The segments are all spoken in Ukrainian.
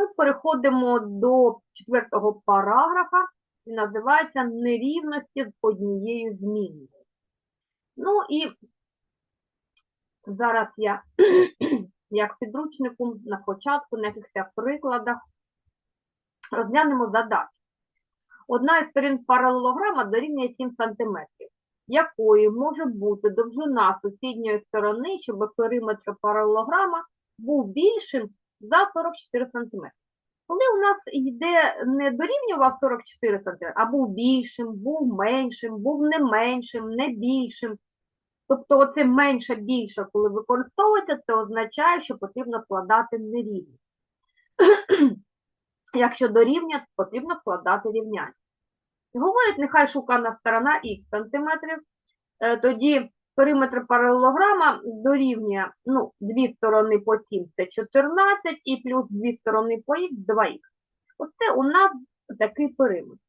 Ми переходимо до четвертого параграфа, і називається нерівності з однією зміною. Ну і зараз я, як підручнику, на початку, на якихось прикладах, розглянемо задачу. Одна із сторін паралелограма дорівнює 7 см, якою може бути довжина сусідньої сторони, щоб периметр паралелограма був більшим за 44 см. Коли у нас йде не дорівнював 44 см, а був більшим, був меншим, був не меншим, не більшим. Тобто оце менше більше, коли використовується, це означає, що потрібно складати нерівність. Якщо дорівнює, то потрібно складати рівняння. Говорить, нехай шукана сторона х сантиметрів, е, тоді периметр паралелограма дорівнює, ну, дві сторони по 7 це 14, і плюс дві сторони по х 2х. Оце у нас такий периметр.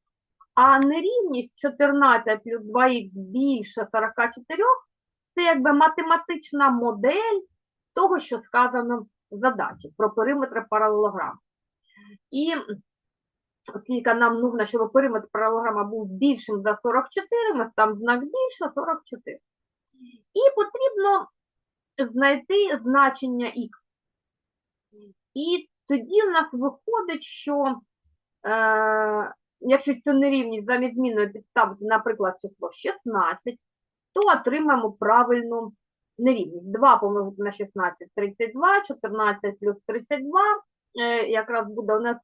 А нерівність 14 плюс 2х більше 44 це якби математична модель того, що сказано в задачі про периметр паралелограм. І оскільки нам нужно, щоб периметр паралелограма був більшим за 44, ми там знак більше 44. І потрібно знайти значення х. І тоді у нас виходить, що е, якщо цю нерівність замість зміною підставити, наприклад, число 16, то отримаємо правильну нерівність. 2 помножити на 16 – 32, 14 плюс 32 е, якраз буде у нас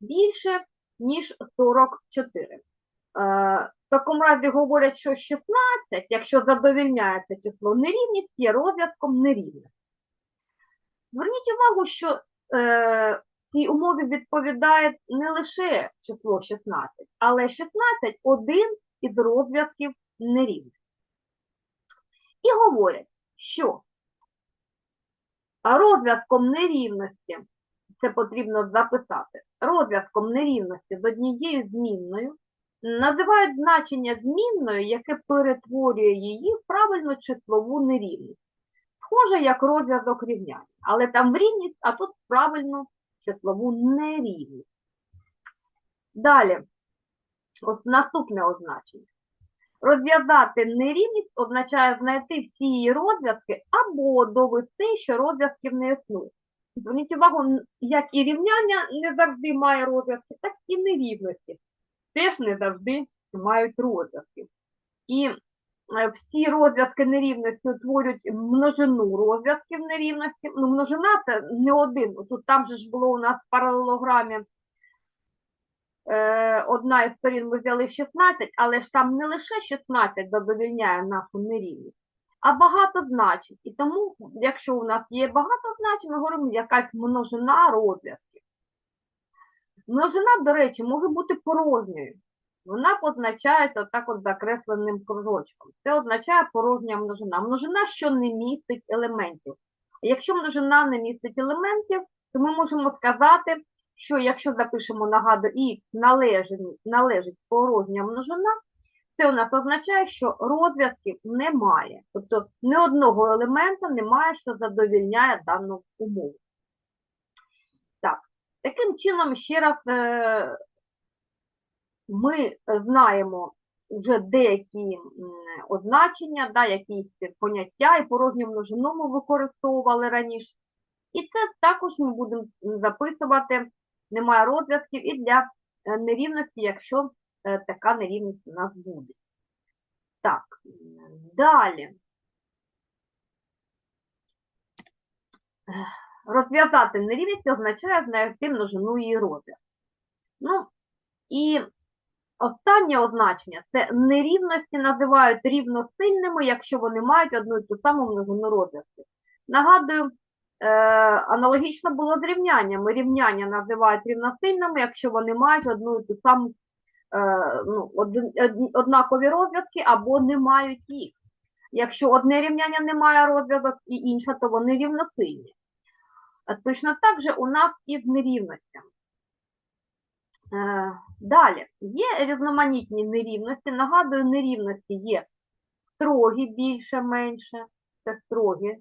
більше, ніж 44. В такому разі говорять, що 16, якщо задовільняє це число нерівність, є розв'язком нерівності. Зверніть увагу, що е, цій умові відповідає не лише число 16, але 16 – один із розв'язків нерівності. І говорять, що розв'язком нерівності, це потрібно записати, розв'язком нерівності з однією змінною називають значення змінної, яке перетворює її в правильну числову нерівність. Схоже, як розв'язок рівняння, але там рівність, а тут правильну числову нерівність. Далі, ось наступне означення. Розв'язати нерівність означає знайти всі її розв'язки або довести, що розв'язків не існує. Зверніть увагу, як і рівняння не завжди має розв'язки, так і нерівності теж не завжди мають розв'язки. І е, всі розв'язки нерівності утворюють множину розв'язків нерівності. Ну, множина це не один. Тут там же ж було у нас в паралелограмі е, одна із сторін ми взяли 16, але ж там не лише 16 задовільняє нашу нерівність, а багато значень. І тому, якщо у нас є багато значень, ми говоримо якась множина розв'язків. Множина, до речі, може бути порожньою. Вона позначається отак от закресленим кружочком. Це означає порожня множина. Множина, що не містить елементів. Якщо множина не містить елементів, то ми можемо сказати, що якщо запишемо нагадую, х належить, належить порожня множина, це у нас означає, що розв'язків немає. Тобто ні одного елемента немає, що задовільняє дану умову. Так, таким чином, ще раз е, ми знаємо вже деякі означення, да, якісь поняття і порожню множину ми використовували раніше. І це також ми будемо записувати, немає розв'язків і для е, нерівності, якщо е, така нерівність у нас буде. Так, далі. Розв'язати нерівність означає знайти множину її розв'язку. Ну, і Останнє означення це нерівності називають рівносильними, якщо вони мають одну і ту саму множину розв'язків. Нагадую, е, аналогічно було з рівняннями. Рівняння називають рівносильними, якщо вони мають одну і ту саму е, ну, однакові розв'язки або не мають їх. Якщо одне рівняння не має розв'язок і інше, то вони рівносильні. Точно так же у нас і з нерівностями. Е, далі, є різноманітні нерівності. Нагадую, нерівності є строгі більше, менше. Це строгі,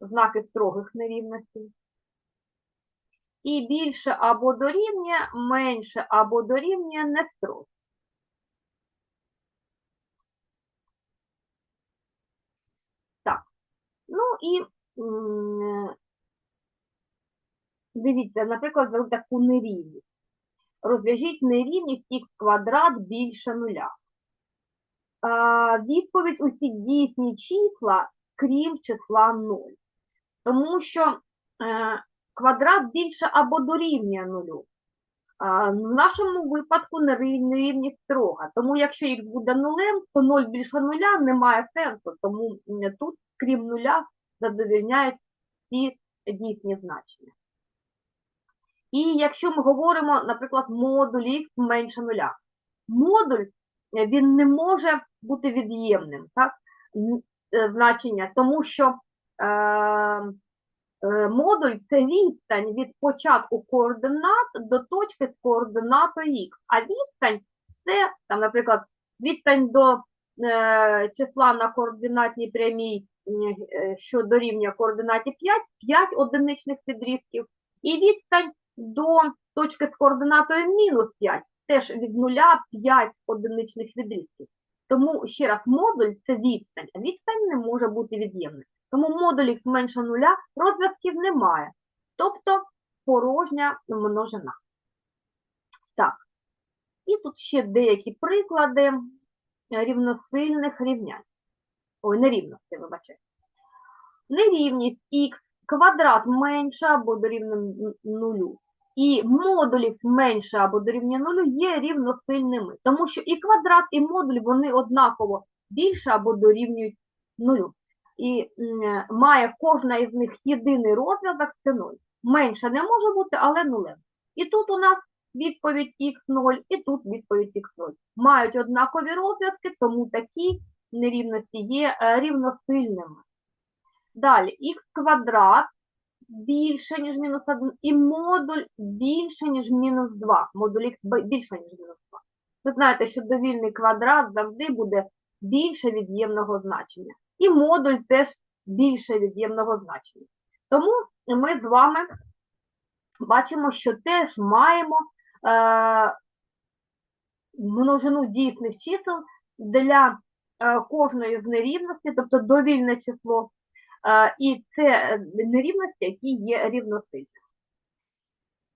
знаки строгих нерівностей. і більше або дорівнює, менше або дорівнює нестрог. Так, ну і дивіться, наприклад, за таку нерівність. Розв'яжіть нерівність х квадрат більше нуля. Відповідь усі дійсні числа, крім числа 0. Тому що е, квадрат більше або дорівнює нулю. В нашому випадку нерів- нерівність строга. Тому якщо х буде нулем, то 0 більше нуля немає сенсу. Тому тут, крім нуля, задовільняють всі дійсні значення. І якщо ми говоримо, наприклад, модуль х менше нуля. Модуль е, він не може бути від'ємним, так? е, значення, тому що е, е, модуль це відстань від початку координат до точки з координатою х. А відстань це, там, наприклад, відстань до е, числа на координатній прямій, е, що дорівнює координаті 5, 5 одиничних відрізків, і відстань до точки з координатою мінус 5, теж від нуля 5 одиничних відрізків. Тому, ще раз, модуль це відстань, а відстань не може бути від'ємним. Тому модуль менше нуля розв'язків немає. Тобто порожня множина. Так. І тут ще деякі приклади рівносильних рівнянь. Ой, нерівності, вибачайте. Нерівність х квадрат менше або дорівнює нулю. І модуль х менше або дорівнює нулю є рівносильними. Тому що і квадрат, і модуль вони однаково більше або дорівнюють нулю. І має кожна із них єдиний розв'язок це 0. Менше не може бути, але нулем. І тут у нас відповідь х0, і тут відповідь х0. Мають однакові розв'язки, тому такі нерівності є е, рівносильними. Далі, х квадрат більше, ніж мінус 1, і модуль більше, ніж мінус 2. Модуль х більше, ніж мінус 2. Ви знаєте, що довільний квадрат завжди буде більше від'ємного значення. І модуль теж більше від'ємного значення. Тому ми з вами бачимо, що теж маємо е, множину дійсних чисел для е, кожної з нерівностей, тобто довільне число, і це е, нерівності, які є рівносильними.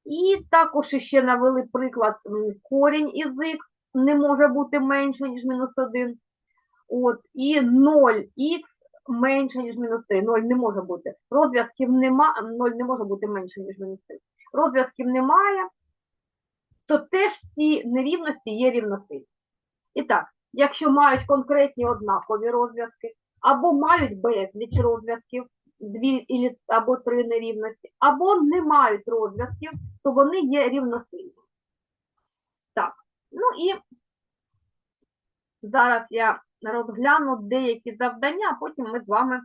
І також ще навели приклад корінь із х не може бути менше, ніж мінус 1. От, і 0х менше, ніж мінус 3. 0 не може бути. Розв'язків нема, 0 не може бути менше, ніж мінус 3. Розв'язків немає, то теж ці нерівності є рівносильні. І так, якщо мають конкретні однакові розв'язки, або мають безліч розв'язків, дві або три нерівності, або не мають розв'язків, то вони є рівносильні. Так, ну і зараз я розгляну деякі завдання, а потім ми з вами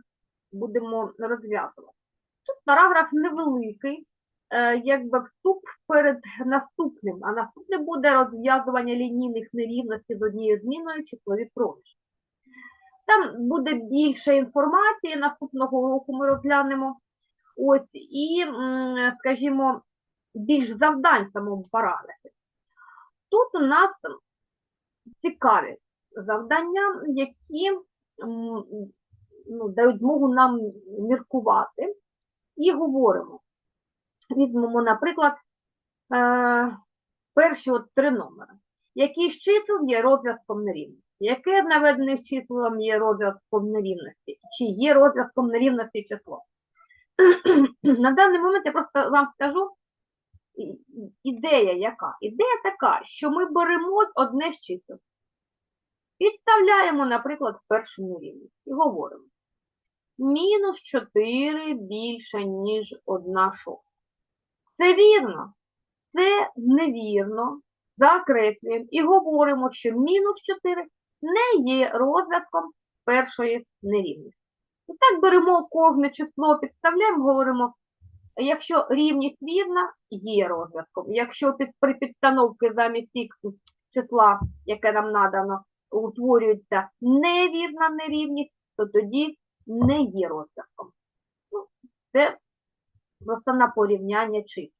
будемо розв'язувати. Тут параграф невеликий, е, якби вступ перед наступним, а наступним буде розв'язування лінійних нерівностей з однією зміною числові проміжки. Там буде більше інформації, наступного уроку ми розглянемо. Ось, і, скажімо, більш завдань в самому параграфі. Тут у нас цікаві завдання, які ну, дають змогу нам міркувати. І говоримо. Візьмемо, наприклад, е, перші от три номери. Який з чисел є розв'язком нерівності? Яке з наведених числом є розв'язком нерівності? Чи є розв'язком нерівності число? На даний момент я просто вам скажу ідея яка? Ідея така, що ми беремо одне з чисел, підставляємо, наприклад, в першу нерівність і говоримо. Мінус 4 більше, ніж 1 шоста. Це вірно? Це невірно. Закреслюємо і говоримо, що мінус 4 не є розв'язком першої нерівності. І так беремо кожне число, підставляємо, говоримо, якщо рівність вірна, є розв'язком. Якщо під, при підстановці замість х числа, яке нам надано, утворюється невірна нерівність, то тоді не є розв'язком. Ну, це просто на порівняння чисел.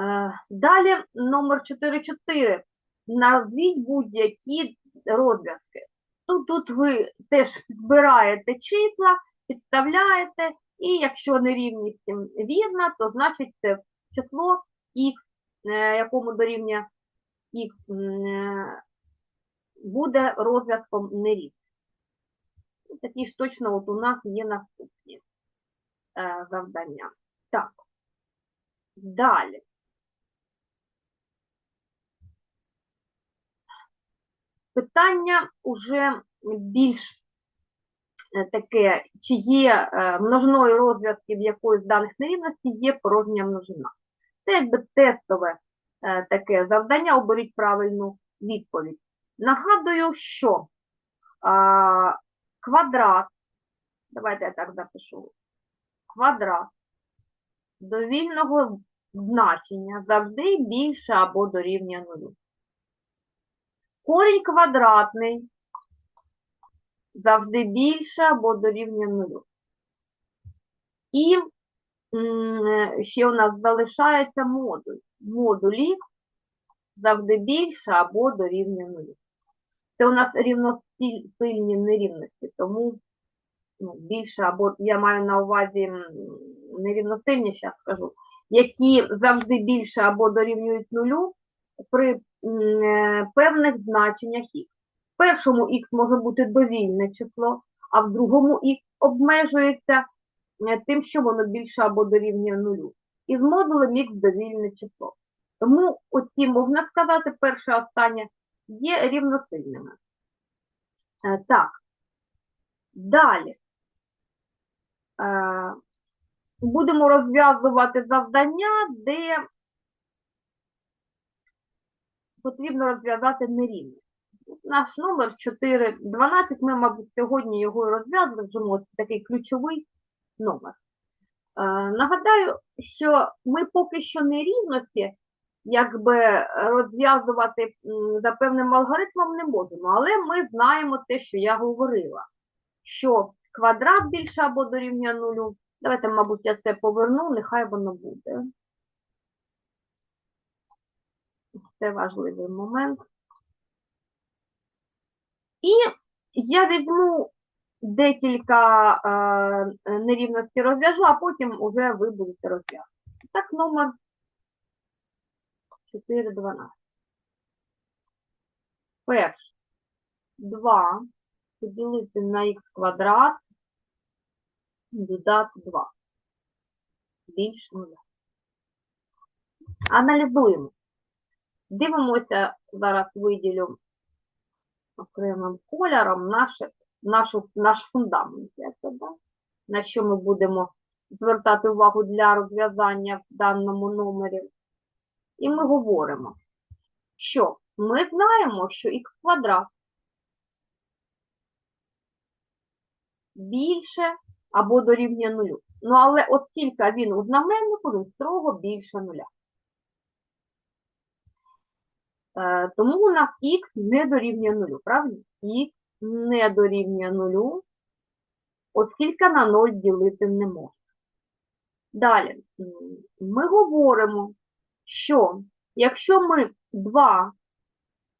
Е, Далі номер 4.4. Назвіть будь-які розв'язки. Тут, тут ви теж збираєте числа, підставляєте, і якщо нерівність вірна, то значить це число х, е, якому дорівнює х, е, буде розв'язком нерівності. Такі ж точно от у нас є наступні е, завдання. Так. Далі. Питання уже більш е, таке, чи є е, множиною розв'язків якоїсь даних нерівності, є порожня множина. Це якби тестове е, таке завдання, оберіть правильну відповідь. Нагадую, що а, квадрат, давайте я так запишу, квадрат довільного значення завжди більше або дорівнює нулю. Корінь квадратний завжди більше або дорівнює нулю. І ще у нас залишається модуль. Х завжди більше або дорівнює нулю. Це у нас рівносильні нерівності, тому ну, більше або я маю на увазі нерівносильні, зараз скажу, які завжди більше або дорівнюють нулю при певних значеннях х. В першому х може бути довільне число, а в другому х обмежується е, тим, що воно більше або дорівнює нулю. І з модулем х довільне число. Тому оці, можна сказати, перше останнє є рівносильними. Е, Так, далі. Е, Будемо розв'язувати завдання, де потрібно розв'язати нерівність. Наш номер 4.12, ми, мабуть, сьогодні його розв'язуємо, це такий ключовий номер. Е, Нагадаю, що ми поки що нерівності якби розв'язувати за певним алгоритмом не можемо, але ми знаємо те, що я говорила, що квадрат більше або дорівнює нулю. Давайте, мабуть, я це поверну, нехай воно буде. Це важливий момент. І я візьму декілька е, нерівностей розв'яжу, а потім вже ви будете розв'язувати. Так, номер 4,12. Перше. 2 поділити на х квадрат, додати 2. Більше нуля. Аналізуємо. Дивимося, зараз виділю окремим кольором наше, нашу, наш фундамент, да? на що ми будемо звертати увагу для розв'язання в даному номері. І ми говоримо, що ми знаємо, що х квадрат більше або дорівнює нулю. Ну, але оскільки він у знаменнику, він строго більше нуля. Е, Тому у нас х не дорівнює нулю, правильно? Х не дорівнює нулю, оскільки на 0 ділити не можна. Далі, ми говоримо, що якщо ми 2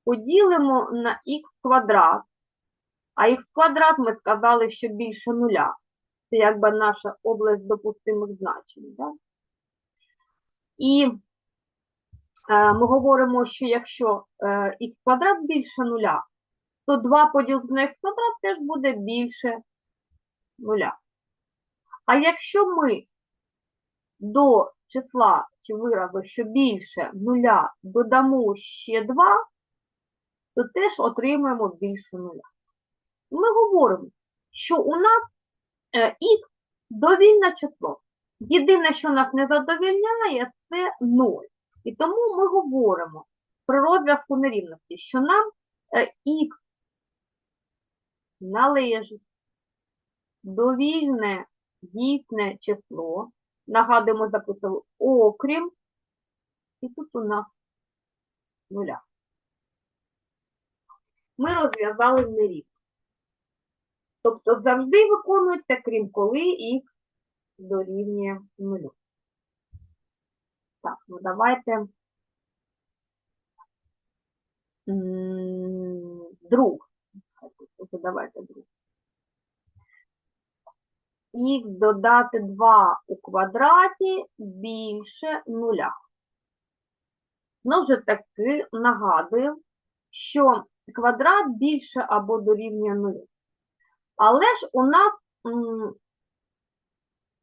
поділимо на х квадрат, а х квадрат ми сказали, що більше нуля, це якби наша область допустимих значень. Да? І е, ми говоримо, що якщо е, х квадрат більше нуля, то 2 поділити на х квадрат теж буде більше нуля. А якщо ми до числа чи виразу, що більше нуля додамо ще 2, то теж отримаємо більше нуля. Ми говоримо, що у нас е, х довільне число. Єдине, що нас не задовільняє, це 0. І тому ми говоримо при розв'язку нерівності, що нам е, х належить довільне дійсне число. Нагадуємо, записали окрім, і тут у нас нуля. Ми розв'язали нерівність. Тобто завжди виконується, крім коли х дорівнює нулю. Так, ну давайте. Друг. Давайте друг. Х додати 2 у квадраті більше нуля. Ну, вже таки нагадую, що квадрат більше або дорівнює нулю. Але ж у нас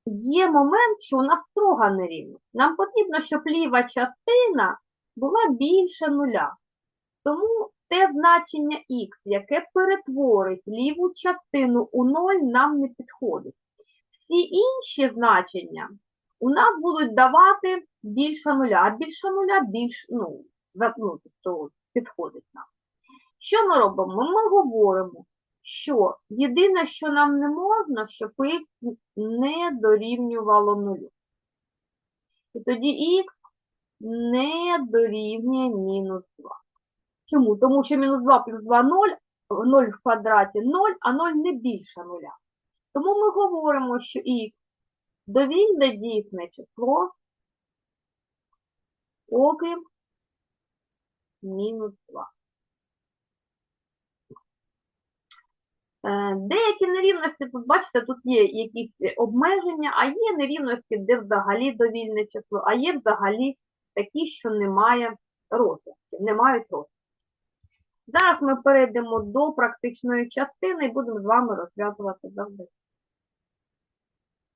є момент, що у нас строга нерівність. Нам потрібно, щоб ліва частина була більше нуля. Тому те значення х, яке перетворить ліву частину у 0, нам не підходить. Всі інші значення у нас будуть давати більше нуля, а більше нуля більш, ну, ну, тобто підходить нам. Що ми робимо? Ми говоримо, що єдине, що нам не можна, щоб х не дорівнювало нулю. І тоді х не дорівнює мінус 2. Чому? Тому що мінус 2 плюс 2 – 0, 0 в квадраті 0, а 0 не більше нуля. Тому ми говоримо, що х довільне дійсне число, окрім мінус 2. Деякі нерівності, тут бачите, тут є якісь обмеження, а є нерівності, де взагалі довільне число, а є взагалі такі, що немає розв'язків, не мають розв'язків. Зараз ми перейдемо до практичної частини і будемо з вами розв'язувати завдання.